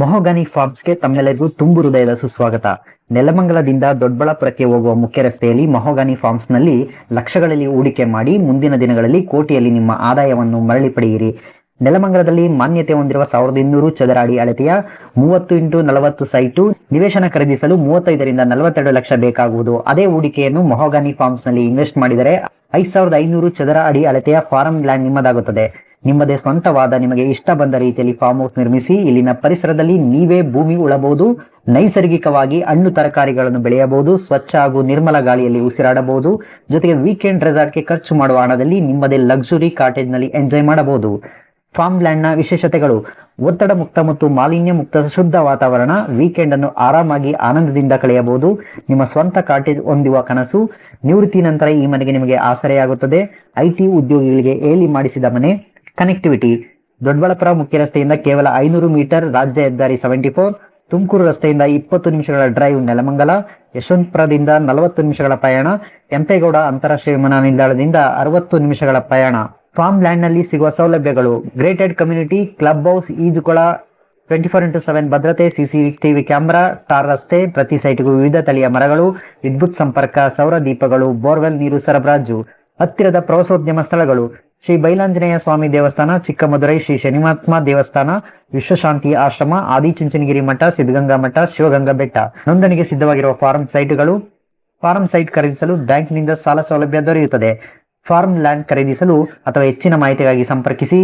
ಮೊಹೋಗನಿ ಫಾರ್ಮ್ಸ್ಗೆ ತಮ್ಮೆಲ್ಲರಿಗೂ ತುಂಬು ಹೃದಯದ ಸುಸ್ವಾಗತ. ನೆಲಮಂಗಲದಿಂದ ದೊಡ್ಡಬಳ್ಳಾಪುರಕ್ಕೆ ಹೋಗುವ ಮುಖ್ಯ ರಸ್ತೆಯಲ್ಲಿ ಮೊಹೋಗನಿ ಫಾರ್ಮ್ಸ್ನಲ್ಲಿ ಲಕ್ಷಗಳಲ್ಲಿ ಹೂಡಿಕೆ ಮಾಡಿ ಮುಂದಿನ ದಿನಗಳಲ್ಲಿ ಕೋಟಿಯಲ್ಲಿ ನಿಮ್ಮ ಆದಾಯವನ್ನು ಮರಳಿ ಪಡೆಯಿರಿ. ನೆಲಮಂಗಲದಲ್ಲಿ ಮಾನ್ಯತೆ ಹೊಂದಿರುವ ಸಾವಿರದ ಇನ್ನೂರು ಚದರ ಅಡಿ ಅಳತೆಯ ಮೂವತ್ತು ಇಂಟು ನಲವತ್ತು ಸೈಟು ನಿವೇಶನ ಖರೀದಿಸಲು ಮೂವತ್ತೈದರಿಂದ ನಲವತ್ತೆರಡು ಲಕ್ಷ ಬೇಕಾಗುವುದು. ಅದೇ ಹೂಡಿಕೆಯನ್ನು ಮೊಹೋಗಾನಿ ಫಾರ್ಮ್ಸ್ನಲ್ಲಿ ಇನ್ವೆಸ್ಟ್ ಮಾಡಿದರೆ ಐದು ಸಾವಿರದ ಐನೂರು ಚದರ ಅಡಿ ಅಳತೆಯ ಫಾರಂ ಲ್ಯಾಂಡ್ ನಿಮ್ಮದಾಗುತ್ತದೆ. ನಿಮ್ಮದೇ ಸ್ವಂತವಾದ, ನಿಮಗೆ ಇಷ್ಟ ಬಂದ ರೀತಿಯಲ್ಲಿ ಫಾರ್ಮ್ ಹೌಸ್ ನಿರ್ಮಿಸಿ, ಇಲ್ಲಿನ ಪರಿಸರದಲ್ಲಿ ನೀವೇ ಭೂಮಿ ಉಳಬಹುದು, ನೈಸರ್ಗಿಕವಾಗಿ ಹಣ್ಣು ತರಕಾರಿಗಳನ್ನು ಬೆಳೆಯಬಹುದು, ಸ್ವಚ್ಛ ಹಾಗೂ ನಿರ್ಮಲ ಗಾಳಿಯಲ್ಲಿ ಉಸಿರಾಡಬಹುದು. ಜೊತೆಗೆ ವೀಕೆಂಡ್ ರೆಸಾರ್ಟ್ಗೆ ಖರ್ಚು ಮಾಡುವ ಹಣದಲ್ಲಿ ನಿಮ್ಮದೇ ಲಕ್ಸುರಿ ಕಾಟೇಜ್ನಲ್ಲಿ ಎಂಜಾಯ್ ಮಾಡಬಹುದು. ಫಾರ್ಮ್ ಲ್ಯಾಂಡ್ನ ವಿಶೇಷತೆಗಳು, ಒತ್ತಡ ಮುಕ್ತ ಮತ್ತು ಮಾಲಿನ್ಯ ಮುಕ್ತ ಶುದ್ಧ ವಾತಾವರಣ ವೀಕೆಂಡ್ ಅನ್ನು ಆರಾಮಾಗಿ ಆನಂದದಿಂದ ಕಳೆಯಬಹುದು. ನಿಮ್ಮ ಸ್ವಂತ ಕಾಟೇಜ್ ಹೊಂದುವ ಕನಸು, ನಿವೃತ್ತಿ ನಂತರ ಈ ಮನೆಗೆ ನಿಮಗೆ ಆಸರೆಯಾಗುತ್ತದೆ. ಐಟಿ ಉದ್ಯೋಗಿಗಳಿಗೆ ಏಲಿ ಮಾಡಿಸಿದ ಮನೆ ಕನೆಕ್ಟಿವಿಟಿ ದೊಡ್ಡಬಳ್ಳಾಪುರ ಮುಖ್ಯ ರಸ್ತೆಯಿಂದ ಕೇವಲ ಐನೂರು ಮೀಟರ್ ರಾಜ್ಯ ಹೆದ್ದಾರಿ ಸೆವೆಂಟಿ ಫೋರ್ ತುಮಕೂರು ರಸ್ತೆಯಿಂದ ಇಪ್ಪತ್ತು ನಿಮಿಷಗಳ ಡ್ರೈವ್ ನೆಲಮಂಗಲ, ಯಶವಂತಪುರದಿಂದ ನಲವತ್ತು ನಿಮಿಷಗಳ ಪ್ರಯಾಣ, ಕೆಂಪೇಗೌಡ ಅಂತಾರಾಷ್ಟ್ರೀಯ ವಿಮಾನ ನಿಲ್ದಾಣದಿಂದ ಅರವತ್ತು ನಿಮಿಷಗಳ ಪ್ರಯಾಣ. ಫಾರ್ಮ್ ಲ್ಯಾಂಡ್ನಲ್ಲಿ ಸಿಗುವ ಸೌಲಭ್ಯಗಳು. ಗ್ರೇಟೆಡ್ ಕಮ್ಯುನಿಟಿ ಕ್ಲಬ್ ಹೌಸ್ ಈಜುಕೊಳ ಟ್ವೆಂಟಿ ಫೋರ್ ಇಂಟು ಸೆವೆನ್ ಭದ್ರತೆ ಸಿಸಿ ಟಿವಿ ಕ್ಯಾಮೆರಾ ಟಾರ್ ರಸ್ತೆ, ಪ್ರತಿ ಸೈಟ್ಗೂ ವಿವಿಧ ತಳಿಯ ಮರಗಳು, ವಿದ್ಯುತ್ ಸಂಪರ್ಕ, ಸೌರ ದೀಪಗಳು ಬೋರ್ವೆಲ್ ನೀರು ಸರಬರಾಜು. ಹತ್ತಿರದ ಪ್ರವಾಸೋದ್ಯಮ ಸ್ಥಳಗಳು ಶ್ರೀ ಬೈಲಾಂಜನೇಯ ಸ್ವಾಮಿ ದೇವಸ್ಥಾನ ಚಿಕ್ಕಮದುರೈ ಶ್ರೀ ಶನಿಮಾತ್ಮ ದೇವಸ್ಥಾನ, ವಿಶ್ವಶಾಂತಿ ಆಶ್ರಮ, ಆದಿಚುಂಚನಗಿರಿ ಮಠ, ಸಿದ್ಧಗಂಗಾ ಮಠ, ಶಿವಗಂಗಾ ಬೆಟ್ಟ. ನೋಂದಣಿಗೆ ಸಿದ್ಧವಾಗಿರುವ ಫಾರ್ಮ್ ಸೈಟ್ಗಳು ಫಾರ್ಮ್ ಸೈಟ್ ಖರೀದಿಸಲು ಬ್ಯಾಂಕ್ನಿಂದ ಸಾಲ ಸೌಲಭ್ಯ ದೊರೆಯುತ್ತದೆ. ಫಾರ್ಮ್ ಲ್ಯಾಂಡ್ ಖರೀದಿಸಲು ಅಥವಾ ಹೆಚ್ಚಿನ ಮಾಹಿತಿಗಾಗಿ ಸಂಪರ್ಕಿಸಿ.